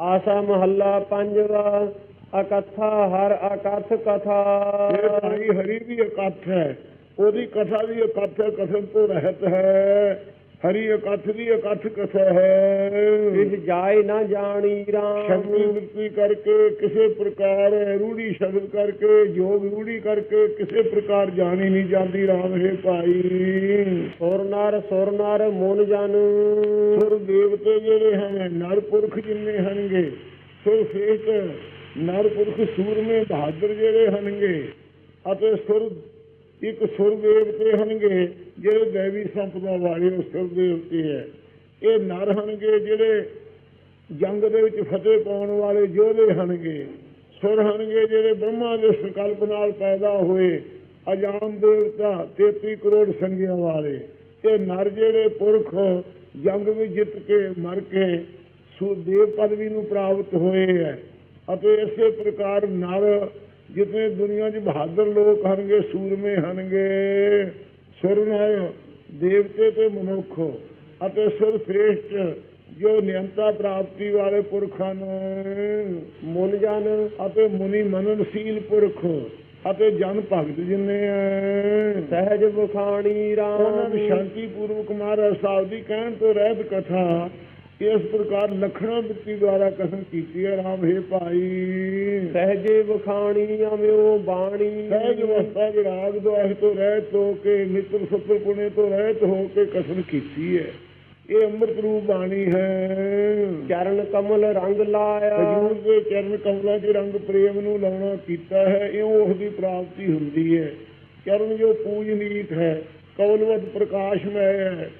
ਆਸਾ ਮਹੱਲਾ ਪੰਜਵਾ ਅਕਥਾ ਹਰ ਅਕਥ ਕਥਾ ਇਹ ਭਾਈ ਹਰੀ ਵੀ ਇਕੱਠ ਹੈ ਉਹਦੀ ਕਥਾ ਵੀ ਇਕੱਠ ਹੈ ਕਥਨ ਤੋਂ ਰਹਿਤ ਹੈ ਹਰੀ ਇਕੱਠ ਦੀ ਇਕੱਠ ਕਥਾ ਹੈ। ਇਸ ਜਾਏ ਨਾ ਜਾਣੀ ਸ਼ਬਦੀ ਰਾਮ ਵ੍ਰਿਤੀ ਕਰਕੇ ਕਿਸੇ ਪ੍ਰਕਾਰ ਰੂੜੀ ਸ਼ਬਦ ਕਰਕੇ ਜੋਗ ਰੂੜੀ ਕਰਕੇ ਕਿਸੇ ਪ੍ਰਕਾਰ ਜਾਣੀ ਨਹੀਂ ਜਾਂਦੀ ਰਾਮ ਹੈ ਭਾਈ। ਸੁਰ ਨਰ ਸੁਰ ਨਰ ਮਨ ਜਨ। ਸੁਰ ਦੇਵਤੇ ਜਿਹੜੇ ਹਨ ਨਰ ਪੁਰਖ ਜਿੰਨੇ ਹਨਗੇ ਸੁਰ ਸ੍ਰੇਸ਼ਟ ਨਰ ਪੁਰਖ ਸੂਰਮੇ ਬਹਾਦਰ ਜਿਹੜੇ ਹਨਗੇ ਅਤੇ ਸੁਰ ਇੱਕ ਸੁਰ ਦੇਵਤੇ ਹਨਗੇ ਜਿਹੜੇ ਦੇਵੀ ਸੰਪਦਾ ਵਾਲੇ ਉਹ ਸੁਰ ਦੇਵਤੇ ਹੈ। ਇਹ ਨਰ ਹਨਗੇ ਜਿਹੜੇ ਜੰਗ ਦੇ ਵਿੱਚ ਫਤਿਹ ਪਾਉਣ ਵਾਲੇ ਯੋਧੇ ਹਨਗੇ ਸੁਰ ਹਨਗੇ ਜਿਹੜੇ ਬ੍ਰਹਮਾ ਦੇ ਸੰਕਲਪ ਨਾਲ ਪੈਦਾ ਹੋਏ, ਅਜਾਮ ਦੇਵਤਾ 33 ਕਰੋੜ ਸੰਗਿਆ ਵਾਲੇ। ਤੇ ਨਰ ਜਿਹੜੇ ਪੁਰਖ ਜੰਗ ਵਿੱਚ ਜਿੱਤ ਕੇ ਮਰ ਕੇ ਸੂ, ਦੇਵ ਪਦਵੀ ਨੂੰ ਪ੍ਰਾਪਤ ਹੋਏ ਹੈ। ਅਤੇ ਇਸੇ ਪ੍ਰਕਾਰ ਨਰ ਜਿਤਨੇ ਦੁਨੀਆ 'ਚ ਬਹਾਦਰ ਲੋਕ ਹਨਗੇ ਸੂਰਮੇ ਹਨਗੇ। ਸੁਰ ਦੇਵਤੇ ਤੇ ਮਨੁੱਖ ਅਤੇ ਸੁਰ ਸ੍ਰੇਸ਼ਟ ਜੋ ਨਿਯੰਤਾ ਪ੍ਰਾਪਤੀ ਵਾਲੇ ਪੁਰਖਾਂ ਨੂੰ ਮਨ ਜਨ ਅਤੇ ਮੁਨੀ ਮਨਨਸ਼ੀਲ ਪੁਰਖ ਅਤੇ ਜਨ ਭਗਤ ਜਿੰਨੇ ਹੈ ਸਹਿਜ ਬਖਾਣੀ ਰਾਮ। ਸ਼ਾਂਤੀ ਪੂਰਵਕ ਮਹਾਰਾਜ ਸਾਹਿਬ ਦੀ ਕਹਿਣ ਤੋਂ ਰਹਿਤ ਕਥਾ ਇਸ ਪ੍ਰਕਾਰ ਲਖਣਾ ਬਿੱਤੀ ਦੁਆਰਾ ਕਥਨ ਕੀਤੀ ਹੈ ਰਾਮ ਹੈ ਭਾਈ। ਸਹਿਜੇ ਬਖਾਣੀ ਅਮਿਓ ਬਾਣੀ। ਸਹਿਜ ਅਵਸਥਾ ਵਿਰਾਗ ਦੁਆਹ ਤੋਂ ਰਹਿਤ ਹੋ ਕੇ ਮਿੱਤਰ ਸਤਰ ਪੁਣੇ ਤੋਂ ਰਹਿਤ ਹੋ ਕੇ ਕਥਨ ਕੀਤੀ ਹੈ। ਇਹ ਅੰਮ੍ਰਿਤ ਰੂਪ ਬਾਣੀ ਹੈ। ਚਰਨ ਕਮਲ ਰੰਗ ਲਾਇਆ। ਹਜੂਰ ਦੇ ਚਰਨ ਕਮਲਾਂ 'ਚ ਰੰਗ ਪ੍ਰੇਮ ਨੂੰ ਲਾਉਣਾ ਕੀਤਾ ਹੈ ਇਉਂ ਉਸ ਦੀ ਪ੍ਰਾਪਤੀ ਹੁੰਦੀ ਹੈ। ਚਰਨ ਜੋ ਪੂਜਨੀਕ ਹੈ ਕਵਲਵਤ ਪ੍ਰਕਾਸ਼ਮੈ ਹੈ।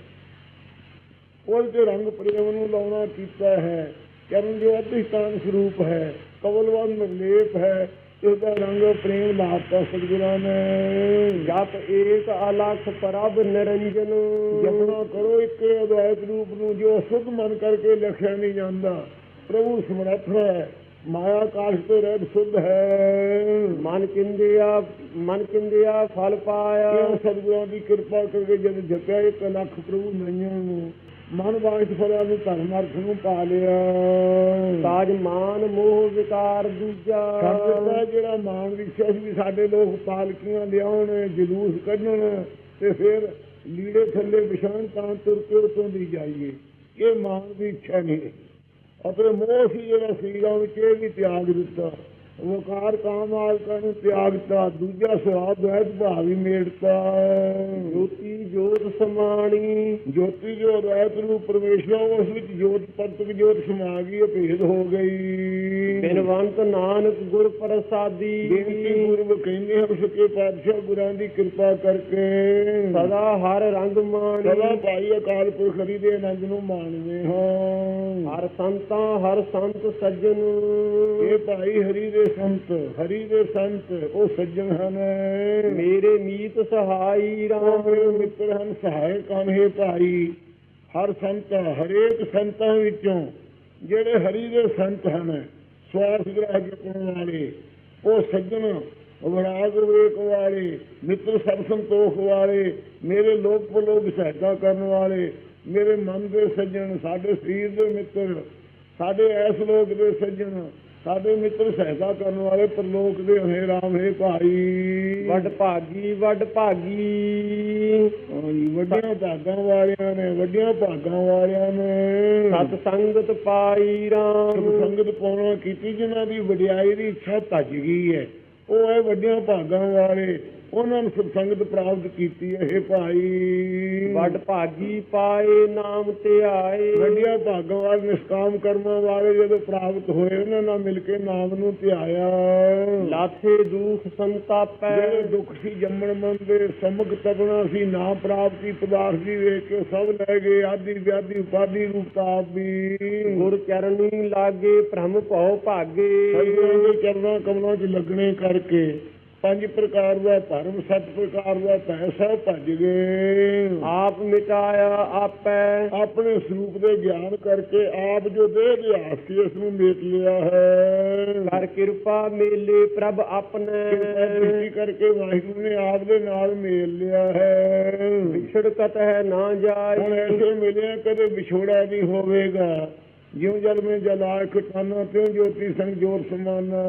ਉਹਦੇ 'ਚ ਰੰਗ ਪ੍ਰੇਮ ਨੂੰ ਲਾਉਣਾ ਕੀਤਾ ਹੈ। ਚਰਨ ਜੋ ਅਧਿਸ਼ਟਾਨ ਸਰੂਪ ਹੈ। ਕਵਲਵਤ ਨਿਰਲੇਪ ਹੈ। ਇਸ ਦਾ ਰੰਗ ਪ੍ਰੇਮ ਲਾਪਤਾ ਸਤਿਗੁਰਾਂ ਨੇ। ਜਪ ਏਕ ਅਲਖ ਪ੍ਰਭ ਨਿਰੰਜਨ। ਜਪਣਾ ਕਰੋ ਇੱਕ ਅਦਵੈਤ ਰੂਪ ਨੂੰ ਜੋ ਸੁਧ ਮਨ ਕਰਕੇ ਲਿਖਿਆ ਨਹੀਂ ਜਾਂਦਾ। ਪ੍ਰਭੂ ਸਮਰੱਥ ਹੈ। ਮਾਇਆ ਕਾਸ਼ ਤੋਂ ਰਹਿਤ ਸੁਧ ਹੈ। ਮਨ ਚਿੰਦਿਆ ਮਨ ਚਿੰਦਿਆ ਫਲ ਪਾਇਆ। ਸਤਿਗੁਰਾਂ ਦੀ ਕਿਰਪਾ ਕਰਕੇ ਜਦ ਜਪਿਆ ਇੱਕ ਲੱਖ ਪ੍ਰਭੂ ਨਈਆਂ ਨੂੰ ਮਨ ਵਾਂਛ ਫਲਾਂ ਨੂੰ ਧਰਮ ਅਰਥ ਨੂੰ ਪਾ ਲਿਆ। ਤਾਜ ਮਾਨ ਮੋਹ ਵਿਕਾਰ ਦੂਜਾ। ਸੰਗਤ ਜਿਹੜਾ ਮਾਨ ਵਿਸ਼ੇਸ਼ ਵੀ ਸਾਡੇ ਲੋਕ ਪਾਲਕੀਆਂ ਲਿਆਉਣ ਜਲੂਸ ਕੱਢਣ ਤੇ ਫਿਰ ਲੀੜੇ ਥੱਲੇ ਵਿਛਾਣ ਤਾਂ ਤੁਰ ਕੇ ਉਤੋਂ ਦੀ ਜਾਈਏ। ਇਹ ਮਾਨ ਦੀ ਇੱਛਾ ਨਹੀਂ। ਅਤੇ ਮੋਹ ਸੀ ਜਿਹੜਾ ਸਰੀਰਾਂ ਵਿੱਚ ਇਹ ਵੀ ਤਿਆਗ ਦਿੱਤਾ। ਵਕਾਰ ਕਾਮ ਆਲਕਾਂ ਨੂੰ ਤਿਆਗਤਾ ਦੂਜਾ ਸਵਾਦ ਦ્વੈਤ ਭਾਵ ਹੀ ਮੇੜਤਾ ਜੋਤੀ ਜੋਤ ਸਮਾਣੀ। ਜੋਤੀ ਜੋ ਰਹਿਤ ਨੂੰ ਪਰਮੇਸ਼ਰ ਉਸ ਵਿੱਚ ਜੋਤ ਪਰਤਕ ਜੋਤ ਸਮਾ ਗਈ ਇਹ ਭੇਦ ਹੋ ਗਈ। ਬਿਨਵੰਤ ਨਾਨਕ ਗੁਰ ਪ੍ਰਸਾਦੀ। ਬੇਨਤੀ ਪੂਰਵ ਕਹਿੰਦੇ ਹਨ ਸੱਚੇ ਪਾਤਸ਼ਾਹ ਗੁਰਾਂ ਦੀ ਕਿਰਪਾ ਕਰਕੇ। ਸਦਾ ਹਰ ਰੰਗ ਮਾਣੀ। ਸਦਾ ਭਾਈ ਅਕਾਲ ਪੁਰਖ ਹਰੀ ਦੇ ਆਨੰਦ ਨੂੰ ਮਾਣਦੇ ਹਾਂ। ਹਰ ਸੰਤਾਂ ਹਰ ਸੰਤ ਸੱਜਣ। ਇਹ ਭਾਈ ਹਰੀ ਦੇ ਸੰਤ, ਹਰੀ ਦੇ ਸੰਤ, ਉਹ ਸੱਜਣ ਹਨ। ਮੇਰੇ ਮੀਤ ਸਹਾਈ ਰਾਮ ਮੇਰੇ ਮਿੱਤਰ ਹਨ ਸਹਾਇਕ ਹਨ ਇਹ ਭਾਈ। ਹਰ ਸੰਤ, ਹਰੇਕ ਸੰਤਾਂ ਵਿੱਚੋਂ ਜਿਹੜੇ ਹਰੀ ਦੇ ਸੰਤ ਹਨ, ਸਵਾਰਥ ਗ੍ਰਹਿ ਜਪਣ ਵਾਲੇ, ਉਹ ਸੱਜਣ, ਵਿਰਾਗ ਵੇਖ ਵਾਲੇ, ਮਿੱਤਰ ਸਭ ਸੰਤੋਖ ਵਾਲੇ, ਮੇਰੇ ਲੋਕ ਪਲੋਕ ਸਹਾਇਤਾ ਕਰਨ ਵਾਲੇ, ਮੇਰੇ ਮਨ ਦੇ ਸੱਜਣ, ਸਾਡੇ ਸਰੀਰ ਦੇ ਮਿੱਤਰ, ਸਾਡੇ ਐਸ ਲੋਕ ਦੇ ਸੱਜਣ ਸਾਡੇ ਮਿੱਤਰ ਸਹਾਇਤਾ ਕਰਨ ਵਾਲੇ ਪਰਲੋਕ ਦੇ ਹੇ ਰਾਮ ਹੈ ਭਾਈ। ਵੱਡ ਭਾਗੀ ਵੱਡ ਭਾਗੀ। ਵੱਡੀਆਂ ਭਾਗਾਂ ਵਾਲਿਆਂ ਨੇ ਵੱਡੀਆਂ ਭਾਗਾਂ ਵਾਲਿਆਂ ਨੇ। ਸਤ ਸੰਗਤ ਪਾਈ ਰਾਮ। ਸੰਗਤ ਪਾਉਣਾ ਕੀਤੀ ਜਿਨ੍ਹਾਂ ਦੀ ਵਡਿਆਈ ਦੀ ਇੱਛਾ ਭੱਜ ਗਈ ਹੈ। ਉਹ ਹੈ ਵੱਡੀਆਂ ਭਾਗਾਂ ਵਾਲੇ। ਉਹਨਾਂ ਨੂੰ ਸੰਗਤ ਪ੍ਰਾਪਤ ਕੀਤੀ ਹੈ ਇਹ ਭਾਈ। ਵੱਡ ਭਾਗੀ ਪਾਏ ਨਾਮ ਤੇ ਆਏ। ਵੱਡੀਆਂ ਭਾਗਾਂ ਵਾਲੇ ਨਿਸ਼ਕਾਮ ਕਰਮਾਂ ਵਾਲੇ ਜਦੋਂ ਪ੍ਰਾਪਤ ਹੋਏ ਉਹਨਾਂ ਨਾਲ ਮਿਲ ਕੇ ਨਾਮ ਨੂੰ ਧਿਆਇਆ। ਲਾਥੇ ਦੁਖ ਸੰਤਾਪੈ। ਜਿਹੜੇ ਦੁੱਖ ਸੀ ਜੰਮਣ ਮਨ ਦੇ ਸਮਗ ਤਪਣਾ ਸੀ ਨਾ ਪ੍ਰਾਪਤੀ ਪਦਾਰਥ ਦੀ ਵੇਖ ਕੇ ਸਭ ਲੈ ਗਏ ਆਦੀ ਵਿਆਦੀ ਉਪਾਦੀ ਰੂਪ ਤਾਪ ਵੀ ਗੁਰ ਚਰਨੀ ਲਾਗੇ ਭ੍ਰਮ ਭਉ ਭਾਗੇ। ਸਤਿਗੁਰਾਂ ਦੇ ਚਰਨਾਂ ਕਮਲਾਂ 'ਚ ਲੱਗਣੇ ਕਰਕੇ ਪੰਜ ਪ੍ਰਕਾਰ ਦਾ ਧਰਮ ਸੱਤ ਪ੍ਰਕਾਰ ਦਾ ਪੈਸਾ ਭੱਜ ਗਏ। ਆਪ ਮਿਟਾਇਆ ਆਪੈ। ਆਪਣੇ ਸਰੂਪ ਦੇ ਗਿਆਨ ਕਰਕੇ ਆਪ ਜੋ ਦੇਹ ਦੇ ਆਸੀ ਇਸ ਨੂੰ ਮੇਟ ਲਿਆ ਹੈ। ਕਰ ਕਿਰਪਾ ਮੇਲੇ ਪ੍ਰਭ ਕਿਰਪਾ ਆਪਨੇ ਦ੍ਰਿਸ਼ਟੀ ਕਰਕੇ ਵਾਹਿਗੁਰੂ ਨੇ ਆਪ ਦੇ ਨਾਲ ਮੇਲ ਲਿਆ ਹੈ। ਵਿਛੜਕਤ ਹੈ ਨਾ ਹੁਣ ਜਾਏ ਐਸੇ ਮਿਲਿਆ ਕਦੇ ਵਿਛੋੜਾ ਨਹੀਂ ਹੋਵੇਗਾ। ਜਿਉ ਜਲ ਮੇ ਜਲਾਇ ਖਟਾਨਾ ਤਿਉ ਜੋਤੀ ਸੰਗ ਜੋਤ ਸਮਾਨਾ।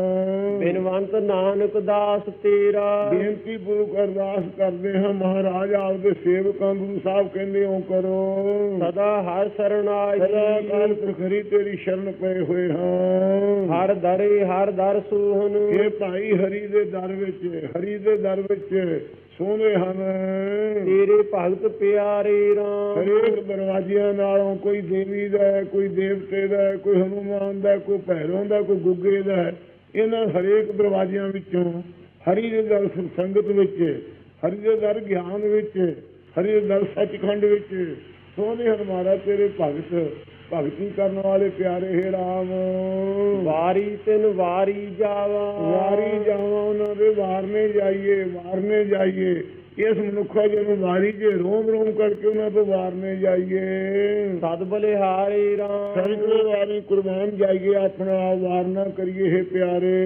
ਬਿਨਵੰਤ ਨਾਨਕ ਦਾਸ ਤੇਰਾ। ਬੇਨਤੀ ਪੁਰਖ ਅਰਦਾਸ ਕਰਦੇ ਹਾਂ ਮਹਾਰਾਜ ਆਪਦੇ ਸੇਵਕਾਂ ਗੁਰੂ ਸਾਹਿਬ ਕਹਿੰਦੇ ਹੋ ਕਰੋ। ਸਦਾ ਹਰ ਸਰਣਾਈ ਸਦਾ ਕਾਲ ਪ੍ਰਖਰੀ ਤੇਰੀ ਸ਼ਰਨ ਪਏ ਹੋਏ ਹਾਂ। ਹਰ ਦਰੇ ਹਰ ਦਰ ਸੂਹਨ ਇਹ ਭਾਈ ਹਰੀ ਦੇ ਦਰ ਵਿੱਚ ਹਰੀ ਦੇ ਦਰ ਵਿੱਚ ਸੋਹਣੇ ਹਨ। ਤੇਰੇ ਭਗਤ ਪਿਆਰੇ ਰਾਮ। ਹਰੇਕ ਦਰਵਾਜ਼ਿਆਂ ਨਾਲੋਂ ਕੋਈ ਦੇਵੀ ਦਾ ਹੈ, ਕੋਈ ਦੇਵਤੇ ਦਾ ਹੈ, ਕੋਈ ਹਨੂਮਾਨ ਦਾ ਕੋਈ ਭੈਰੋਂ ਦਾ ਕੋਈ ਗੁੱਗੇ ਦਾ। ਇਹਨਾਂ ਹਰੇਕ ਦਰਵਾਜ਼ਿਆਂ ਵਿੱਚੋਂ ਹਰੀ ਦੇ ਦਰ ਸੰਗਤ ਵਿੱਚ ਹਰੀ ਦੇ ਦਰ ਗਿਆਨ ਵਿੱਚ ਹਰੀ ਦੇ ਦਰ ਸੱਚਖੰਡ ਵਿੱਚ ਸੋਹਣੇ ਹਨ ਮਹਾਰਾਜ ਤੇਰੇ ਭਗਤ। ਭਗਤੀ ਕਰਨ ਵਾਲੇ ਪਿਆਰੇ ਹੈ ਰਾਮ। ਵਾਰੀ ਤਿਨ ਵਾਰੀ ਜਾਵਾ। ਵਾਰੀ ਜਾਵਾਂ ਉਹਨਾਂ ਦੇ ਵਾਰਨੇ ਜਾਈਏ ਵਾਰਨੇ ਜਾਈਏ। ਇਸ ਮਨੁੱਖਾ ਜੀ ਨੂੰ ਵਾਰੀ ਜੇ ਰੋਮ ਰੋਮ ਕਰਕੇ ਉਹਨਾਂ ਤੋਂ ਵਾਰਨੇ ਜਾਈਏ। ਸਦ ਬਲਿਹਾਰੇ ਰਾਮ। ਸੈਂਕੜੇ ਵਾਰੀ ਕੁਰਬਾਨ ਜਾਈਏ ਆਪਣਾ ਆਪ ਵਾਰਨਾ ਕਰੀਏ ਹੈ ਪਿਆਰੇ।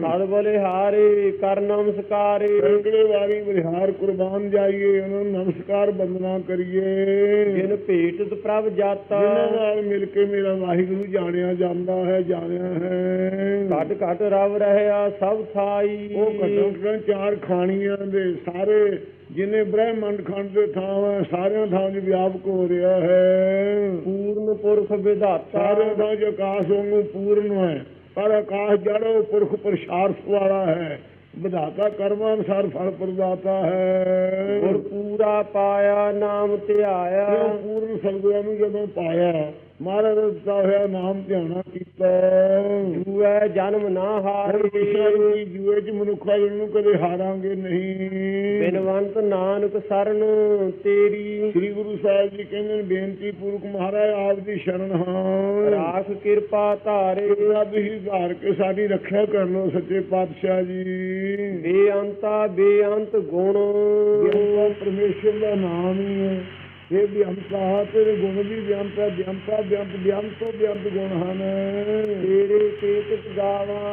ਸਦ ਬਲਿਹਾਰੇ ਕਰ ਨਮਸਕਾਰੇ। ਸੈਂਕੜੇ ਵਾਰੀ ਵਿਹਾਰ ਕੁਰਬਾਨ ਜਾਈਏ ਉਹਨਾਂ ਨੂੰ ਨਮਸਕਾਰ ਬੰਦਨਾ ਕਰੀਏ। ਜਿਨ ਭੇਟਤ ਪ੍ਰਭ ਜਾਤਾ। ਜਿਨ੍ਹਾਂ ਨਾਲ ਮਿਲ ਕੇ ਮੇਰਾ ਵਾਹਿਗੁਰੂ ਜਾਣਿਆ ਜਾਂਦਾ ਹੈ ਜਾਣਿਆ ਹੈ। ਘਟ ਘਟ ਰਵ ਰਹਿਆ ਸਭ ਥਾਈ। ਉਹ ਘਟ ਚਾਰ ਖਾਣੀਆਂ ਦੇ ਸਾਰੇ ਜਿਨੇ ਬ੍ਰਹਮੰਡ ਖੰਡ ਦੇ ਥਾਂ ਸਾਰਿਆਂ ਥਾਂ 'ਚ ਵਿਆਪਕ ਹੋ ਰਿਹਾ ਹੈ। ਪੂਰਨ ਪੁਰਖ ਵਿਧਾਤਾ। ਸਾਰੇ ਥਾਂ 'ਚ ਆਕਾਸ਼ ਵਾਂਗੂ ਪੂਰਨ ਹੈ। ਪਰ ਆਕਾਸ਼ ਜੜੋ ਪੁਰਖ ਪ੍ਰਸ਼ਾਰਥ ਵਾਲਾ ਹੈ। ਵਿਧਾਤਾ ਕਰਮਾਂ ਅਨੁਸਾਰ ਫਲ ਪ੍ਰਦਾਤਾ ਹੈ। ਪੂਰਾ ਪਾਇਆ ਨਾਮ ਧਿਆਇਆ। ਪੂਰਨ ਸਤਿਗੁਰਾਂ ਨੂੰ ਜਦੋਂ ਪਾਇਆ ਮਹਾਰਾਜ ਦਾ ਦਿੱਤਾ ਹੋਇਆ ਨਾਮ ਧਿਆਣਾ ਕੀਤਾ। ਜੂਐ ਜਨਮ ਨਾ ਹਰ। ਰੂਪੀ ਜੂਏ 'ਚ ਮਨੁੱਖਾ ਜਿਹਨੂੰ ਕਦੇ ਹਾਰਾਂਗੇ ਨਹੀਂ। ਬਿਨਵੰਤ ਨਾਨਕ ਸਰਨ ਤੇਰੀ। ਸ੍ਰੀ ਗੁਰੂ ਸਾਹਿਬ ਜੀ ਕਹਿੰਦੇ ਨੇ ਬੇਨਤੀ ਪੂਰਵਕ ਮਹਾਰਾਜ ਆਪ ਦੀ ਸ਼ਰਨ ਹਾਂ। ਰਾਖ ਕਿਰਪਾ ਧਾਰੇ। ਰੱਬ ਹੀ ਧਾਰ ਕੇ ਸਾਡੀ ਰੱਖਿਆ ਕਰ ਲੋ ਸੱਚੇ ਪਾਤਸ਼ਾਹ ਜੀ। ਬੇਅੰਤਾ ਬੇਅੰਤ ਗੁਣ। ਬਿਆੰਤਾ ਪਰਮੇਸ਼ਰ ਦਾ ਨਾਮ ਹੀ ਹੈ। ਇਹ ਬਿਆੰਤਾ ਤੇਰੇ ਗੁਣ ਵੀ ਬਿਆੰਤਾ ਬਿਆੰਤਾ ਬਿਆੰਤ ਬਿਆੰਤੋ ਬਿਆੰਤ ਗੁਣ ਹਨ। ਤੇਰੇ ਕੇਤਕ ਗਾਵਾਂ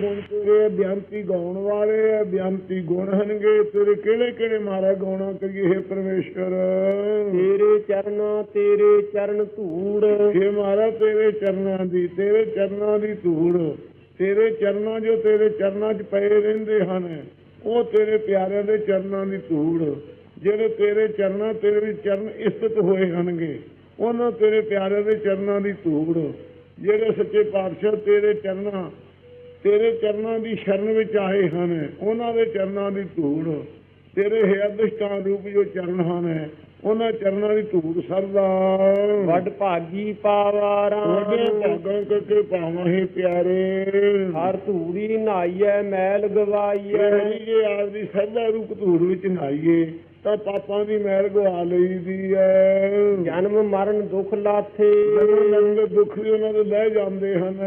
ਗੁਣ ਤੇਰੇ ਬਿਆੰਤੀ ਗਾਉਣ ਵਾਲੇ ਬਿਆੰਤੀ ਗੁਣ ਹਨਗੇ। ਤੇਰੇ ਕਿਹੜੇ ਕਿਹੜੇ ਮਾਰਾ ਗਾਉਣਾ ਕਰੀਏ ਹੈ ਪਰਮੇਸ਼ਰ ਤੇਰੇ ਚਰਨਾਂ ਤੇਰੇ ਚਰਨ ਧੂੜ। ਇਹ ਮਾਰਾ ਤੇਰੇ ਚਰਨਾਂ ਦੀ ਤੇਰੇ ਚਰਨਾਂ ਦੀ ਧੂੜ। ਤੇਰੇ ਚਰਨਾਂ ਜੋ ਤੇਰੇ ਚਰਨਾਂ 'ਚ ਪਏ ਰਹਿੰਦੇ ਹਨ ਉਹ ਤੇਰੇ ਪਿਆਰਿਆਂ ਦੇ ਚਰਨਾਂ ਦੀ ਧੂੜ। ਜਿਹੜੇ ਤੇਰੇ ਚਰਨਾਂ ਤੇਰੇ ਵੀ ਚਰਨ ਇਸਤਤ ਹੋਏ ਹਨਗੇ ਉਹਨਾਂ ਤੇਰੇ ਪਿਆਰਿਆਂ ਦੇ ਚਰਨਾਂ ਦੀ ਧੂੜ। ਜਿਹੜੇ ਸੱਚੇ ਪਾਤਸ਼ਾਹ ਤੇਰੇ ਚਰਨਾਂ ਤੇਰੇ ਚਰਨਾਂ ਦੀ ਸ਼ਰਨ ਵਿੱਚ ਆਏ ਹਨ ਉਹਨਾਂ ਦੇ ਚਰਨਾਂ ਦੀ ਧੂੜ। ਤੇਰੇ ਹੈ ਅਦਿਸ਼ਟਾਨ ਰੂਪ ਜੋ ਚਰਨ ਹਨ ਉਹਨਾਂ ਚਰਨਾਂ ਦੀ ਧੂੜ ਸਰਦਾ। ਵੱਡ ਭਾਗੀ ਪਾਵਾ ਵੱਡੇ ਭਾਗਾਂ ਕਰਕੇ ਪਾਵਾਂ ਹੀ ਪਿਆਰੇ। ਹਰ ਧੂੜੀ ਨਾਈਐ ਮੈਲ ਗਵਾਈਐ। ਜੇ ਆਪ ਦੀ ਸਰਦਾ ਰੂਪ ਧੂੜ ਵਿੱਚ ਨਹਾਈਏ। ਤਾਂ ਪਾਪਾਂ ਦੀ ਮੈਲ ਗਵਾ ਲਈਦੀ ਹੈ ਜਨਮ ਮਰਨ ਦੁਖ ਲਾਥੇ। ਜਦੋਂ ਲੰਗ ਦੁੱਖ ਵੀ ਉਹਨਾਂ ਦੇ ਲੈ ਜਾਂਦੇ ਹਨ।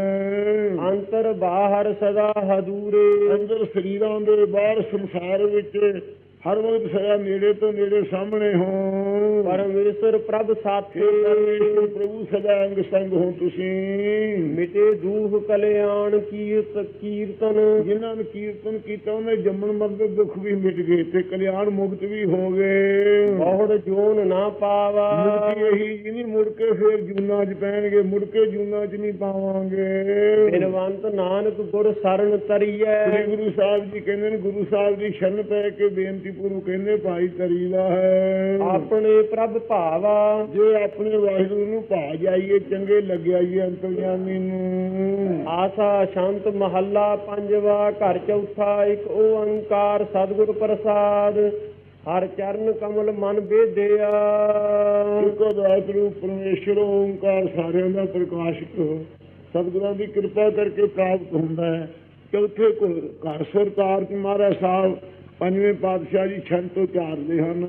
ਅੰਤਰ ਬਾਹਰ ਸਦਾ ਹਦੂਰੇ ਅੰਦਰ ਸਰੀਰਾਂ ਦੇ ਬਾਹਰ ਸੰਸਾਰ ਵਿੱਚ ਹਰ ਵਕਤ ਸਦਾ ਨੇੜੇ ਤੋਂ ਨੇੜੇ ਸਾਹਮਣੇ ਹੋ ਪਰਮੇਸ਼ਰ ਪ੍ਰਭ ਸਾਥੇ ਪ੍ਰਭੂ ਸਦਾ ਅੰਗ ਸੰਗ ਹੋ ਤੁਸੀਂ। ਮਿਟੇ ਦੂਖ ਕਲਿਆਣ ਕੀਰਤ ਕੀਰਤਨ। ਜਿਨ੍ਹਾਂ ਨੇ ਕੀਰਤਨ ਕੀਤਾ ਉਹਨੇ ਜੰਮਣ ਮਰਨ ਦੇ ਦੁੱਖ ਵੀ ਮਿਟ ਗਏ ਤੇ ਕਲਿਆਣ ਮੁਕਤ ਵੀ ਹੋ ਗਏ। ਬਹੁੜ ਜੋਨ ਨਾ ਪਾਵਾ। ਮੁਕਤੀ ਇਹੀ ਜੀ ਨਹੀਂ ਮੁੜ ਕੇ ਫੇਰ ਜੂਨਾ 'ਚ ਪੈਣਗੇ ਮੁੜ ਕੇ ਜੂਨਾ 'ਚ ਨਹੀਂ ਪਾਵਾਂਗੇ। ਬਿਨਵੰਤ ਨਾਨਕ ਗੁਰ ਸਰਨ ਤਰੀਐ। ਸ੍ਰੀ ਗੁਰੂ ਸਾਹਿਬ ਜੀ ਕਹਿੰਦੇ ਨੇ ਗੁਰੂ ਸਾਹਿਬ ਦੀ ਸ਼ਰਨ ਪੈ ਕੇ ਬੇਨਤੀ ਪੂਰਵ ਕਹਿੰਦੇ ਭਾਈ ਤਰੀਦਾ ਹੈ। ਆਪਣੇ ਪ੍ਰਭ ਭਾਵਾ। ਜੇ ਆਪਣੇ ਵਾਹਿਗੁਰੂ ਨੂੰ ਭਾ ਜਾਈਏ ਚੰਗੇ ਲੱਗਿਆਈਏ ਅੰਤਰਜਾਮੀ ਨੂੰ। ਆਸਾ ਸ਼ਾਂਤ ਮਹੱਲਾ ਪੰਜਵਾ ਘਰ ਚੌਥਾ ਇੱਕ ਓੰਕਾਰ ਸਤਿਗੁਰ ਪ੍ਰਸਾਦ। ਹਰ ਚਰਨ ਕਮਲ ਮਨ ਬੇਦਿਆ ਦਾਤ ਰੂਪ ਪਰਮੇਸ਼ਰ ਓੰਕਾਰ ਸਾਰਿਆਂ ਦਾ ਪ੍ਰਕਾਸ਼ਕ ਸਤਿਗੁਰਾਂ ਦੀ ਕਿਰਪਾ ਕਰਕੇ ਪ੍ਰਾਪਤ ਹੁੰਦਾ ਹੈ। ਚੌਥੇ ਕੋ ਘਰ ਸਰਕਾਰ ਮਹਾਰਾਜ ਸਾਹਿਬ ਪੰਜਵੇਂ ਪਾਤਸ਼ਾਹ ਜੀ ਛੰਦ ਤੋਂ ਚਾਰਦੇ ਹਨ।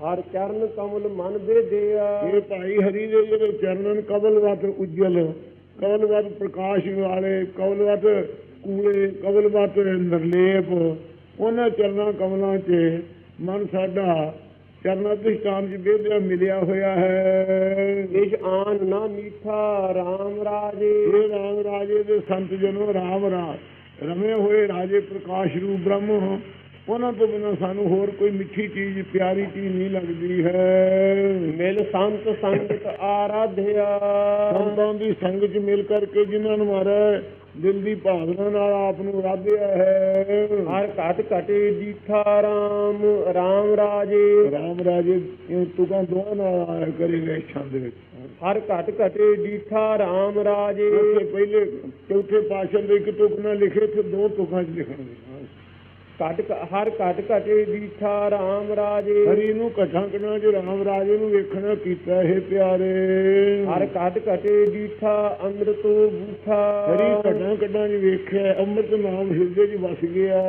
ਹਰ ਚਰਨ ਕਮਲ ਮਨ ਬੇਦਿਆ ਇਹ ਭਾਈ ਹਰੀ ਦੇ ਜਿਹੜੇ ਚਰਨਨ ਕਬਲਵਤ ਉਜਲ ਕਬਲਵਤ ਪ੍ਰਕਾਸ਼ ਵਾਲੇ ਕਬਲਵਤ ਕੂਲੇ ਕਬਲਵਤ ਨਿਰਲੇਪ ਉਹਨਾਂ ਚਰਨਾਂ ਕਮਲਾਂ 'ਚ ਮਨ ਸਾਡਾ ਚਰਨਾਂ ਦੇ ਸਥਾਨ 'ਚ ਬੇਦਿਆ ਮਿਲਿਆ ਹੋਇਆ ਹੈ। ਇਸ ਆਨ ਨਾ ਮੀਠਾ RAM ਰਾਜੇ। ਇਹ ਰਾਮ ਰਾਜੇ ਦੇ ਸੰਤ ਜਨੋ ਰਾਮ ਰਾਜ। ਰਮੇ ਹੋਏ ਰਾਜੇ ਪ੍ਰਕਾਸ਼ ਰੂਪ ਬ੍ਰਹਮ ਉਹਨਾਂ ਤੋਂ ਬਿਨਾਂ ਸਾਨੂੰ ਹੋਰ ਕੋਈ ਮਿੱਠੀ ਚੀਜ਼ ਪਿਆਰੀ ਚੀਜ਼ ਨਹੀਂ ਲੱਗਦੀ ਹੈ। ਮਿਲ ਸੰਤ ਸੰਗਤ ਆਰਾਧਿਆ। ਸੰਤਾਂ ਦੀ ਸੰਗ 'ਚ ਮਿਲ ਕਰਕੇ ਜਿਨ੍ਹਾਂ ਨੂੰ ਮਾਰਾ ਦਿਲ ਦੀ ਭਾਵਨਾ ਨਾਲ ਆਪ ਨੂੰ ਰਾਧਿਆ ਹੈ। ਹਰ ਘਟ ਘਟੇ ਦੀਠਾ ਰਾਮ ਰਾਮ ਰਾਜੇ। ਰਾਮ ਰਾਜੇ ਇਹ ਤੁਕਾਂ ਦੋਹਾਂ ਨਾਲ ਆਇਆ ਕਰੇਗਾ ਇਸ ਛੰਦ ਵਿੱਚ। ਹਰ ਘਟ ਘਟੇ ਦੀਠਾ ਰਾਮ ਰਾਜੇ। ਪਹਿਲੇ ਚੌਥੇ ਪਾਸ਼ਾ ਦੇ ਇੱਕ ਤੁਕ ਨਾ ਲਿਖੇ ਤੇ ਦੋ ਤੁਕਾਂ 'ਚ ਲਿਖਣਗੇ। ਘਟ ਹਰ ਘਟ ਘਟੇ ਦੀਠਾ ਰਾਮ ਰਾਜੇ। ਹਰੀ ਨੂੰ ਕਥਾ ਕਣਾ ਚ ਰਾਮ ਰਾਜੇ ਨੂੰ ਵੇਖਣਾ ਕੀਤਾ ਇਹ ਪਿਆਰੇ। ਹਰ ਘਟ ਘਟੇ ਦੀਠਾ ਅੰਮ੍ਰਿਤੋ ਬੂਠਾ। ਹਰੀ ਕਟਾਂ ਚ ਵੇਖਿਆ ਅੰਮ੍ਰਿਤ ਨਾਮ ਹਿਰਦੇ 'ਚ ਵਸ ਗਿਆ।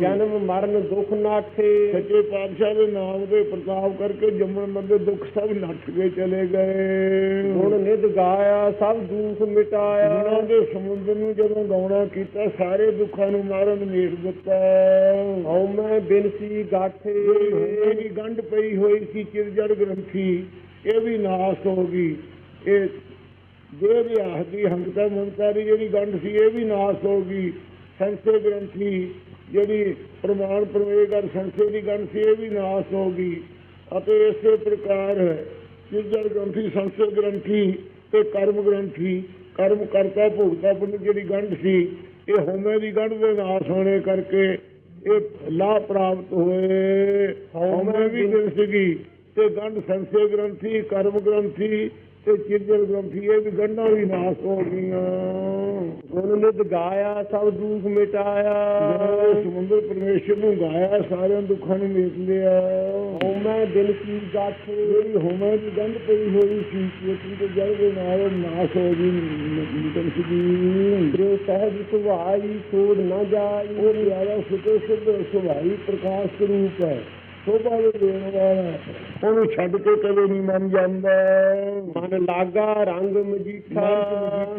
ਜਨਮ ਮਰਨ ਦੁਖ ਨਾਠੇ। ਸੱਚੇ ਪਾਤਸ਼ਾਹ ਦੇ ਨਾਮ ਦੇ ਪ੍ਰਤਾਪ ਕਰਕੇ ਜੰਮਣ ਬੰਦੇ ਦੁੱਖ ਸਭ ਨੱਠ ਕੇ ਚਲੇ ਗਏ। ਗੁਣ ਨਿਧ ਗਾਇਆ ਸਭ ਦੁਖ ਮਿਟਾਇਆ। ਦੇ ਸਮੁੰਦਰ ਨੂੰ ਜਦੋਂ ਗਾਉਣਾ ਕੀਤਾ ਸਾਰੇ ਦੁੱਖਾਂ ਨੂੰ ਮਾਰਨ ਮੇਟ ਦਿੱਤਾ। ਹਉ ਮੈਂ ਬਿਨਸੀ ਗਾਠੇ ਦੀ ਗੰਢ ਪਈ ਹੋਈ ਸੀ ਚਿਰਜੜ ਗ੍ਰੰਥੀ, ਇਹ ਵੀ ਨਾਸ ਹੋ ਗਈ। ਇਹ ਦੇਹ ਵਿਆਹ ਦੀ ਹੰਕਤਾ ਮਮਤਾ ਜਿਹੜੀ ਗੰਢ ਸੀ, ਇਹ ਵੀ ਨਾਸ ਹੋ ਗਈ। ਸੰਸੇ ਗ੍ਰੰਥੀ, ਜਿਹੜੀ ਪ੍ਰਮਾਣ ਪ੍ਰਵੇਗਰ ਸੰਸੇ ਦੀ ਗੰਢ ਸੀ, ਇਹ ਵੀ ਨਾਸ ਹੋ ਗਈ। ਅਤੇ ਇਸੇ ਪ੍ਰਕਾਰ ਚਿਰਜੜ ਗ੍ਰੰਥੀ, ਸੰਸੇ ਗ੍ਰੰਥੀ ਤੇ ਕਰਮ ਗ੍ਰੰਥੀ, ਕਰਮ ਕਰਤਾ ਭੋਗਤਾ ਪੁੰਨ ਜਿਹੜੀ ਗੰਢ ਸੀ, ਇਹ ਹੋਮੇ ਦੀ ਗੰਢ ਦੇ ਨਾਸ ਹੋਣੇ ਕਰਕੇ ਇਹ ਲਾਭ ਪ੍ਰਾਪਤ ਹੋਏ। ਹਉਮੈ ਵੀ ਦਿਲ ਸੀਗੀ ਤੇ ਗੰਢ ਸੰਸੇ ਗ੍ਰੰਥੀ ਕਰਮ ਗ੍ਰੰਥੀ ਤੇ ਚਿਰਜਰ ਗ੍ਰੰਥੀ ਇਹ ਵੀ ਗੰਢਾਂ ਵੀ ਨਾਸ ਹੋ ਗਈਆਂ। ਗੁਣ ਨਿਧ ਗਾਇਆ ਸਭ ਦੁਖ ਮਿਟਾਇਆ। ਸਮੁੰਦਰ ਪਰਮੇਸ਼ਰ ਨੂੰ ਗਾਇਆ ਸਾਰਿਆਂ ਦੁੱਖਾਂ ਨੂੰ ਮੇਟ ਲਿਆ। ਹਉ ਮੈਂ ਬਿਨਸੀ ਗਾਠੇ ਜਿਹੜੀ ਹੋਮੈ ਦੀ ਗੰਢ ਪਈ ਹੋਈ ਸੀ ਚੇਤਨ ਤੇ ਜਲ ਦੇ ਨਾਲ ਨਾਸ ਹੋ ਗਈ। ਨਿਕਲ ਸੀਗੀ ਜੋ। ਸਹਿਜ ਸੁਭਾਈ ਛੋੜ ਨਾ ਜਾਈ। ਉਹ ਪਿਆਰਾ ਸੁਤੇ ਸੁਧ ਸੁਭਾਈ ਪ੍ਰਕਾਸ਼ ਸਰੂਪ ਹੈ। ਸੋਭਾ ਦੇ ਦੇਣ ਵਾਲਾ। ਉਹਨੂੰ ਛੱਡ ਕੇ ਕਦੇ ਨਹੀਂ ਮਨ ਜਾਂਦਾ। ਮਨ ਲਾਗਾ ਰੰਗ ਮਜੀਠਾ।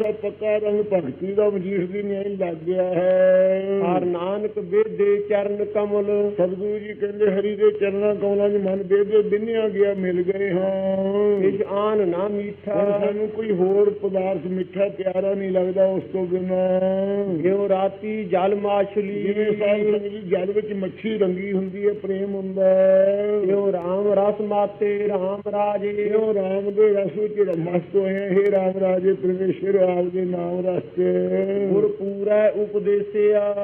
ਦਾ ਪੱਕਾ ਰੰਗ ਭਗਤੀ ਦਾ ਮਜੀਠ ਦੀ ਨਹੀਂ ਲੱਗ ਗਿਆ ਹੈ। ਹਰ ਨਾਨਕ ਬੇਦੇ ਚਰਨ ਕਮਲ। ਸਤਿਗੁਰੂ ਜੀ ਕਹਿੰਦੇ ਹਰੀ ਦੇ ਚਰਨਾਂ ਕਮਲਾਂ 'ਚ ਮਨ ਬੇਦੇ ਬਿੰਨਿਆ ਗਿਆ ਮਿਲ ਗਏ ਹਾਂ। ਇਸ ਆਨ ਨਾ ਮੀਠਾ। ਸਾਨੂੰ ਕੋਈ ਹੋਰ ਪਦਾਰਥ ਮਿੱਠਾ ਪਿਆਰਾ ਨਹੀਂ ਲੱਗਦਾ ਉਸ ਤੋਂ ਬਿਨਾਂ। ਜਿਉ ਰਾਤੀ ਜਲ ਮਾਛਲੀ। ਜਿਵੇਂ ਦੀ ਜਲ ਵਿੱਚ ਮੱਛੀ ਰੰਗੀ ਹੁੰਦੀ ਹੈ ਪ੍ਰੇਮ ਹੁੰਦਾ ਜਿਉ ਰਾਮ ਰਸ ਮਾਤੇ ਰਾਮ ਰਾਜੇ ਇਹੋ ਰਾਮ ਦੇ ਰਸ ਵਿੱਚ ਮਸਤ ਹੋਏ ਹਾਂ। ਹੇ ਰਾਮ ਰਾਜੇ ਪਰਮੇਸ਼ਰ ਆਪ ਦੇ ਨਾਮ ਰਸ ਚ। ਗੁਰ ਪੂਰੈ ਉਪਦੇਸਿਆ।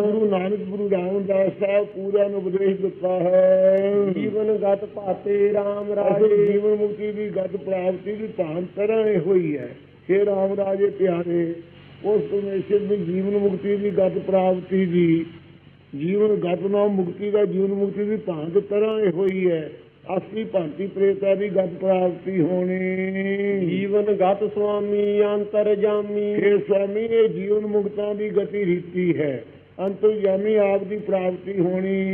ਗੁਰੂ ਨਾਨਕ ਗੁਰੂ ਰਾਮਦਾਸ ਸਾਹਿਬ ਪੂਰਾ ਨੂੰ ਉਪਦੇਸ਼ ਦਿੱਤਾ ਹੈ। ਜੀਵਨ ਗਤ ਭਾਤੇ ਰਾਮ ਰਾਜੇ। ਜੀਵਨ ਮੁਕਤੀ ਦੀ ਗਤ ਪ੍ਰਾਪਤੀ ਦੀ ਭਾਨ ਤਰ੍ਹਾਂ ਹੋਈ ਹੈ। ਹੇ ਰਾਮ ਰਾਜੇ ਪਿਆਰੇ ਉਸ ਪਰਮੇਸ਼ਰ ਦੀ ਜੀਵਨ ਮੁਕਤੀ ਦੀ ਗਤ ਪ੍ਰਾਪਤੀ ਦੀ ਜੀਵਨ ਗਤ ਨਾਮ ਮੁਕਤੀ ਦਾ ਜੀਵਨ ਮੁਕਤੀ ਦੀ ਭਾਂਤ ਤਰ੍ਹਾਂ ਇਹੋ ਹੀ ਹੈ। ਆਸੀ ਭਾਂਤੀ ਪ੍ਰੇਤਾ ਦੀ ਗਤ ਪ੍ਰਾਪਤੀ ਹੋਣੀ। ਜੀਵਨ ਗਤ ਸੁਆਮੀ ਅੰਤਰ ਜਾਮੀ। ਇਹ ਸੁਆਮੀ ਇਹ ਜੀਵਨ ਮੁਕਤਾਂ ਦੀ ਗਤੀ ਰੀਤੀ ਹੈ। ਅੰਤਰਜਾਮੀ ਆਪ ਦੀ ਪ੍ਰਾਪਤੀ ਹੋਣੀ।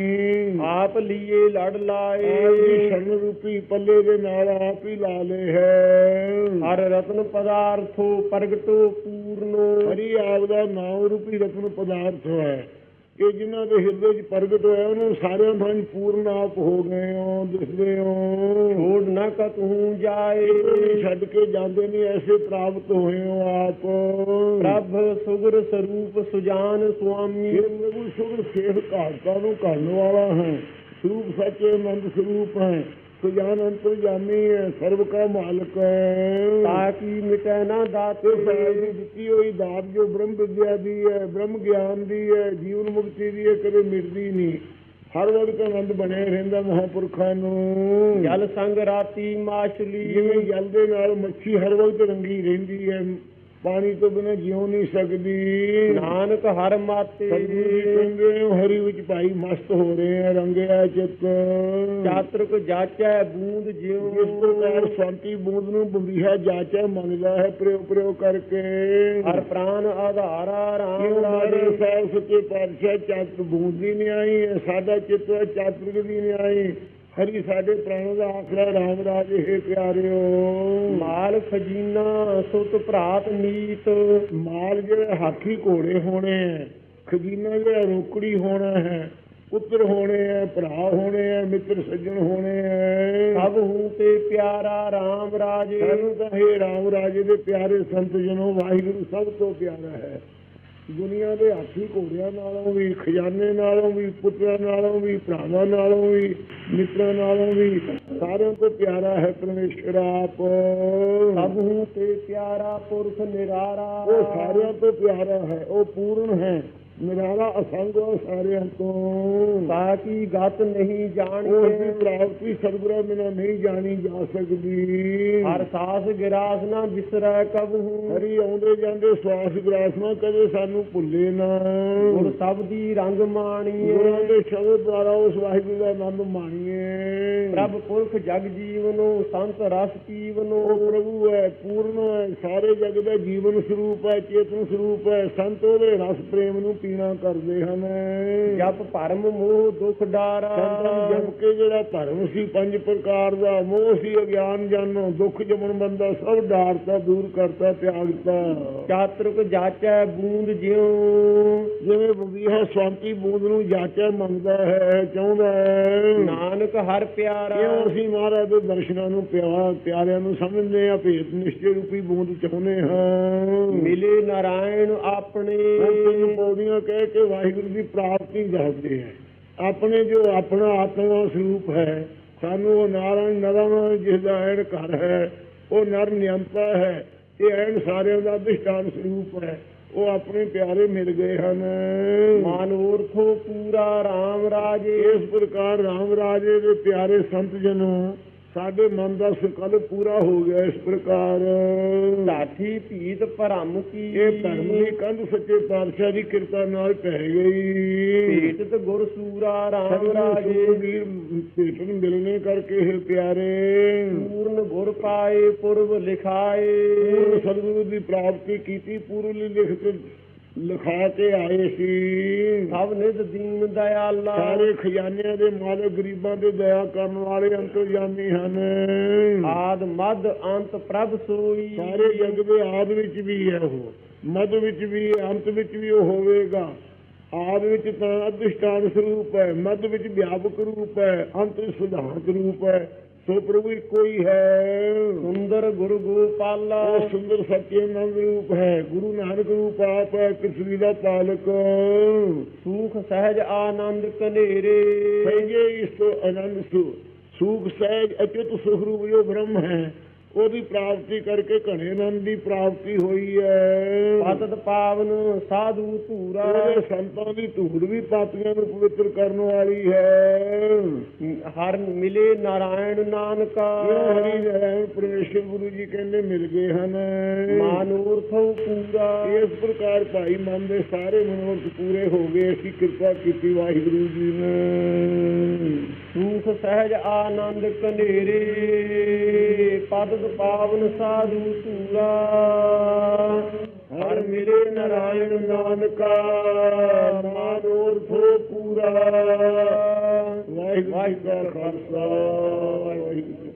ਆਪ ਲੀਏ ਲੜ ਲਾਏ। ਦੀ ਸ਼ਰਨ ਰੂਪੀ ਪੱਲੇ ਦੇ ਨਾਲ ਆਪ ਹੀ ਲਾ ਲੇ ਹੈ। ਹਰ ਰਤਨ ਪਦਾਰਥੋ ਪ੍ਰਗਟੋ ਪੂਰਨੋ। ਹਰੀ ਆਪ ਦਾ ਨਾਮ ਰੂਪੀ ਰਤਨ ਪਦਾਰਥ ਹੈ। ਕਿ ਜਿਨ੍ਹਾਂ ਦੇ ਹਿਰਦੇ 'ਚ ਪ੍ਰਗਟ ਹੋਇਆ ਉਹਨੂੰ ਸਾਰਿਆਂ ਥਾਂ ਪੂਰਨ ਆਪ ਹੋ ਗਏ ਹੋ ਦਿਸਦੇ ਹੋ। ਛੋੜ ਨਾ ਕਤਹੂ ਜਾਏ ਕੋਈ ਛੱਡ ਕੇ ਜਾਂਦੇ ਨਹੀਂ ਐਸੇ ਪ੍ਰਾਪਤ ਹੋਏ ਹੋ ਆਪ। ਪ੍ਰਭ ਸੁਗਰ ਸਰੂਪ ਸੁਜਾਨ ਸੁਆਮੀ। ਇਹ ਪ੍ਰਭੂ ਸੁਗਰ ਸੇਵ ਘਾਟਾਂ ਨੂੰ ਕਰਨ ਵਾਲਾ ਹੈ ਸਰੂਪ ਸੱਚੇ ਆਨੰਦ ਸਰੂਪ ਹੈ। ਸੁਜਾਨ ਅੰਤਰਜਾਮੀ ਹੈ ਸਰਬ ਕਾ ਮਾਲਕ। ਹੈ ਤਾਕੀ ਮਿਟੈ ਨਾ ਦਾਤੇ ਦੀ ਦਿੱਤੀ ਹੋਈ ਦਾਤ ਜੋ ਬ੍ਰਹਮ ਵਿਦਿਆ ਦੀ ਹੈ ਬ੍ਰਹਮ ਗਿਆਨ ਦੀ ਹੈ ਜੀਵਨ ਮੁਕਤੀ ਦੀ ਹੈ ਕਦੇ ਮਿਟਦੀ ਨਹੀਂ। ਹਰ ਵਕਤ ਆਨੰਦ ਬਣਿਆ ਰਹਿੰਦਾ ਮਹਾਪੁਰਖਾਂ ਨੂੰ। ਜਲ ਸੰਗ ਰਾਤੀ ਮਾਛਲੀ। ਜਿਵੇਂ ਜਲ ਦੇ ਨਾਲ ਮੱਛੀ ਹਰ ਵਕਤ ਰੰਗੀ ਰਹਿੰਦੀ ਹੈ ਪਾਣੀ ਤੋਂ ਬਿਨਾਂ ਜਿਉ ਨਹੀਂ ਸਕਦੀ। ਨਾਨਕ ਹਰ ਮਾਤੇ। ਕਹਿੰਦੇ ਹਰੀ ਵਿੱਚ ਭਾਈ ਮਸਤ ਹੋ ਰਹੇ ਆ ਰੰਗਿਆ ਚਿੱਤ। ਚਾਤਰਕ ਜਾਚੈ ਬੂੰਦ ਇਸ ਜਿਉ ਪ੍ਰਕਾਰ ਸ਼ਾਂਤੀ ਬੂੰਦ ਨੂੰ ਬੰਬੀਹਾ ਜਾਚਾ ਮੰਗਦਾ ਹੈ ਪ੍ਰਯੋਗ ਪ੍ਰਯੋਗ ਕਰਕੇ। ਹਰ ਪ੍ਰਾਨ ਆਧਾਰਾ ਰਾਮ ਰਾਜੇ। ਸਾਹਿਬ ਸੱਚੇ ਪਾਤਸ਼ਾਹ ਚਾਤਰ ਬੂੰਦ ਦੀ ਨਿਆਈ ਸਾਡਾ ਚਿੱਤ ਹੈ ਚਾਤਰਿਕ ਦੀ ਨਿਆਈ ਹਰੀ ਸਾਡੇ ਪ੍ਰਾਣ ਦਾ ਆਸਰਾ ਰਾਮ ਰਾਜੇ ਹੈ ਪਿਆਰਿਓ। ਮਾਲ ਖਜ਼ੀਨਾ ਸੁਤ ਭਰਾਤ ਨੀਤ ਮਾਲ ਜਿਹੜੇ ਹਾਥੀ ਘੋੜੇ ਹੋਣੇ ਹੈ ਖਜ਼ੀਨਾ ਜਿਹੜਾ ਰੋਕੜੀ ਹੋਣਾ ਹੈ ਪੁੱਤਰ ਹੋਣੇ ਹੈ ਭਰਾ ਹੋਣੇ ਹੈ ਮਿੱਤਰ ਸੱਜਣ ਹੋਣੇ ਹੈ। ਸਭ ਹੂੰ ਤੇ ਪਿਆਰਾ ਰਾਮ ਰਾਜੇ। ਸਾਨੂੰ ਤਾਂ ਇਹ ਰਾਮ ਰਾਜੇ ਦੇ ਪਿਆਰੇ ਸੰਤ ਜਨੋ ਵਾਹਿਗੁਰੂ ਸਭ ਤੋਂ ਪਿਆਰਾ ਹੈ। ਦੁਨੀਆ ਦੇ ਹਾਥੀ ਘੋੜਿਆਂ ਨਾਲੋਂ ਵੀ ਖਜ਼ਾਨੇ ਨਾਲੋਂ ਵੀ ਪੁੱਤਰਾਂ ਨਾਲੋਂ ਵੀ ਭਰਾਵਾਂ ਨਾਲੋਂ ਵੀ ਮਿੱਤਰਾਂ ਨਾਲੋਂ ਵੀ ਸਾਰਿਆਂ ਤੋਂ ਪਿਆਰਾ ਹੈ ਪਰਮੇਸ਼ਰ ਆਪ। ਸਭੂ ਤੇ ਪਿਆਰਾ ਪੁਰਖ ਨਿਰਾਰਾ। ਉਹ ਸਾਰਿਆਂ ਤੋਂ ਪਿਆਰਾ ਹੈ ਉਹ ਪੂਰਨ ਹੈ। ਨਿਰਾਲਾ ਅਸੰਗ ਸਾਰਿਆਂ ਤੋਂ। ਤਾਂ ਕੀ ਗਤ ਨਹੀਂ ਉਸ ਦੀ ਪ੍ਰਾਪਤੀ ਸਤਿਗੁਰਾਂ ਬਿਨਾਂ ਨਹੀਂ ਜਾਣੀ ਜਾ ਸਕਦੀ। ਹਰ ਸਾਸ ਗਿਰਾਸ ਨਾ ਵਿਸਰੈ ਕਬਹੂ ਹਰੀ ਆਉਂਦੇ ਜਾਂਦੇ ਸਵਾਸ ਗ੍ਰਾਸਮਾ ਕਦੇ ਸਾਨੂੰ ਭੁੱਲੇ ਨਾ। ਗੁਰ ਸਬਦੀ ਰੰਗ ਮਾਣੀਏ। ਗੁਰਾਂ ਦੇ ਸ਼ਬਦ ਦੁਆਰਾ ਉਸ ਵਾਹਿਗੁਰੂ ਦਾ ਆਨੰਦ ਮਾਣੀਏ। ਪ੍ਰਭ ਪੁਰਖ ਜਗ ਜੀਵਨੋ ਸੰਤ ਰਸ ਪੀਵਨੋ। ਪ੍ਰਭੂ ਹੈ ਪੂਰਨ ਸਾਰੇ ਜਗ ਦਾ ਜੀਵਨ ਸਰੂਪ ਹੈ ਚੇਤਨ ਸਰੂਪ ਹੈ। ਸੰਤ ਉਹਦੇ ਰਸ ਪ੍ਰੇਮ ਨੂੰ ਪੀਣਾ ਕਰਦੇ ਹਨ। ਜਪ ਭਰਮ ਮੋਹ ਦੁਖ ਡਾਰਾ। ਜਪ ਕੇ ਜਿਹੜਾ ਭਰਮ ਸੀ ਪੰਜ ਪ੍ਰਕਾਰ ਦਾ ਮੋਹ ਸੀ ਅਗਿਆਨ ਜਾਨੋ ਦੁੱਖ ਜਮਨ ਬੰਦਾ ਸਭ ਡਾਰਤਾ ਦੂਰ ਕਰਤਾ ਤਿਆਗਤਾ। ਚਾਤਰਕ ਜਾਚੈ ਬੂੰਦ ਜਿਉ। ਜਿਵੇਂ ਬੰਦੀ ਹੈ ਸ਼ਾਂਤੀ ਬੂੰਦ ਨੂੰ ਜਾਚੈ ਮੰਗਦਾ ਹੈ ਚਾਹੁੰਦਾ ਨਾਨਕ ਹਰ ਪਿਆਰਾ। ਕਿਉਂ ਅਸੀਂ ਮਹਾਰਾਜ ਦੇ ਦਰਸ਼ਨਾਂ ਨੂੰ ਪਿਆਰ ਪਿਆਰਿਆਂ ਨੂੰ ਸਮਝਦੇ ਆ ਭੇਤ ਨਿਸ਼ਚੈ ਰੂਪੀ ਬੂੰਦ ਚਾਹੁੰਦੇ ਹਾਂ। ਮਿਲੇ ਨਾਰਾਇਣ ਆਪਣੇ। ਤਿੰਨ ਪੌੜੀਆਂ ਕਹਿ ਕੇ ਵਾਹਿਗੁਰੂ ਦੀ ਪ੍ਰਾਪਤੀ ਦੱਸਦੇ ਹੈ ਆਪਣੇ ਜੋ ਆਪਣਾ ਆਤਮਾ ਸਰੂਪ ਹੈ ਸਾਨੂੰ ਉਹ ਨਾਰਾਇਣ ਨਰਮ ਜਿਸ ਦਾ ਐਨ ਘਰ ਹੈ ਉਹ ਨਰ ਨਿਯੰਤਾ ਹੈ ਇਹ ਐਨ ਸਾਰਿਆਂ ਦਾ ਅਧਿਸ਼ਠਾਨ ਸਰੂਪ ਹੈ ਉਹ ਆਪਣੇ ਪਿਆਰੇ ਮਿਲ ਗਏ ਹਨ। ਮਾਨੋਰਥੋ ਪੂਰਾ RAM ਰਾਜੇ। ਇਸ ਪ੍ਰਕਾਰ ਰਾਮ ਰਾਜੇ ਦੇ ਪਿਆਰੇ ਸੰਤ ਜਨੋ ਸਾਡੇ ਮਨ ਦਾ ਸੰਕਲਪ ਪੂਰਾ ਹੋ ਗਿਆ ਇਸ ਪ੍ਰਕਾਰ। ਢਾਠੀ ਭੀਤ ਭਰਮ ਕੀ ਇਹ ਧਰਮ ਦੀ ਕੰਧ ਸੱਚੇ ਪਾਤਸ਼ਾਹ ਦੀ ਕਿਰਪਾ ਨਾਲ ਪੈ ਗਈ। ਭੇਟਤ ਗੁਰ ਸੂਰਾ ਸਤਿਗੁਰੂ ਰਾਜੇ। ਸੂਰਬੀਰ ਭੇਟਨ ਮਿਲਣੇ ਕਰਕੇ ਇਹ ਪਿਆਰੇ। ਪੂਰਨ ਗੁਰ ਪਾਏ ਪੁਰਬ ਲਿਖਾਏ। ਸਤਿਗੁਰੂ ਦੀ ਪ੍ਰਾਪਤੀ ਕੀਤੀ ਪੂਰਨ ਲਿਖਤ ਲਿਖਾ ਕੇ ਆਏ ਸੀ। ਸਭ ਨਿਧ ਦੀਨ ਦਇਆਲਾ। ਸਾਰੇ ਖਜ਼ਾਨਿਆਂ ਦੇ ਮਾਲਕ ਗਰੀਬਾਂ ਤੇ ਦਇਆ ਕਰਨ ਵਾਲੇ ਅੰਤਰਜਾਮੀ ਹਨ। ਆਦ ਮਦ ਅੰਤ ਪ੍ਰਭ ਸੋਈ। ਸਾਰੇ ਜਗ ਦੇ ਆਦ ਵਿੱਚ ਵੀ ਹੈ ਉਹ। ਮਧ ਵਿੱਚ ਵੀ ਅੰਤ ਵਿੱਚ ਵੀ ਉਹ ਹੋਵੇਗਾ। ਆਦ ਵਿੱਚ ਤਾਂ ਅਧਿਸ਼ਟਾਨ ਸਰੂਪ ਹੈ ਮਧ ਵਿੱਚ ਵਿਆਪਕ ਰੂਪ ਹੈ ਅੰਤ ਸਿਧਾਂਤ ਰੂਪ ਹੈ। ਸੋ ਪ੍ਰਭੂ ਇੱਕੋ ਹੀ? ਸੁੰਦਰ ਗੁਰੂ ਗੋਪਾਲਾ। ਉਹ ਸੁੰਦਰ ਸੱਚੇ ਨੰਦ ਰੂਪ ਹੈ। ਗੁਰੂ ਨਾਨਕ ਰੂਪ ਆਪ ਹੈ ਕਿਸਰੀ ਦਾ ਪਾਲਕ। ਸੂਖ ਸਹਿਜ ਆਨੰਦ ਕਨੇਰੇ ਸਹਿਜੇ ਇਸ ਤੋਂ ਆਨੰਦ ਸੁ ਸੂਖ ਸਹਿਜ ਅਚਿਤ ਸੁਖ ਰੂਪ ਜੋ ਬ੍ਰਹਮ ਹੈ ਉਹਦੀ ਪ੍ਰਾਪਤੀ ਕਰਕੇ ਘਣੇ ਆਨੰਦ ਦੀ ਪ੍ਰਾਪਤੀ ਹੋਈ ਹੈ। ਪਤਤ ਪਾਵਨ ਸਾਧੂ ਧੂਰਾ। ਉਹਦੇ ਸੰਤਾਂ ਦੀ ਧੂੜ ਵੀ ਪਾਪੀਆਂ ਨੂੰ ਪਵਿੱਤਰ ਕਰਨ ਵਾਲੀ ਹੈ। ਹਰ ਮਿਲੇ ਨਾਰਾਇਣ ਨਾਨਕਾ। ਹਰੀ ਨਾਰਾਇਣ ਪਰਮੇਸ਼ਰ ਗੁਰੂ ਜੀ ਕਹਿੰਦੇ ਮਿਲ ਗਏ ਹਨ। ਮਾਨੂਰਥੋ ਪੂਰਾ। ਇਸ ਪ੍ਰਕਾਰ ਭਾਈ ਮਨ ਦੇ ਸਾਰੇ ਮਨੋਰਥ ਪੂਰੇ ਹੋ ਗਏ। ਅਸੀਂ ਕਿਰਪਾ ਕੀਤੀ ਵਾਹਿਗੁਰੂ ਜੀ ਨੇ। ਸੂਖ ਸਹਿਜ ਆਨੰਦ ਕਨੇਰੇ ਪਤਤ ਪਾਵਨ ਸਾਧੂ ਧੂਰਾ ਹਰ ਮਿਲੇ ਨਾਰਾਇਣ ਨਾਨਕਾ ਮਾਨੋਰਥੋ ਪੂਰਾ। ਵਾਹਿਗੁਰੂ ਜੀ ਕਾ ਖਾਲਸਾ, ਵਾਹਿਗੁਰੂ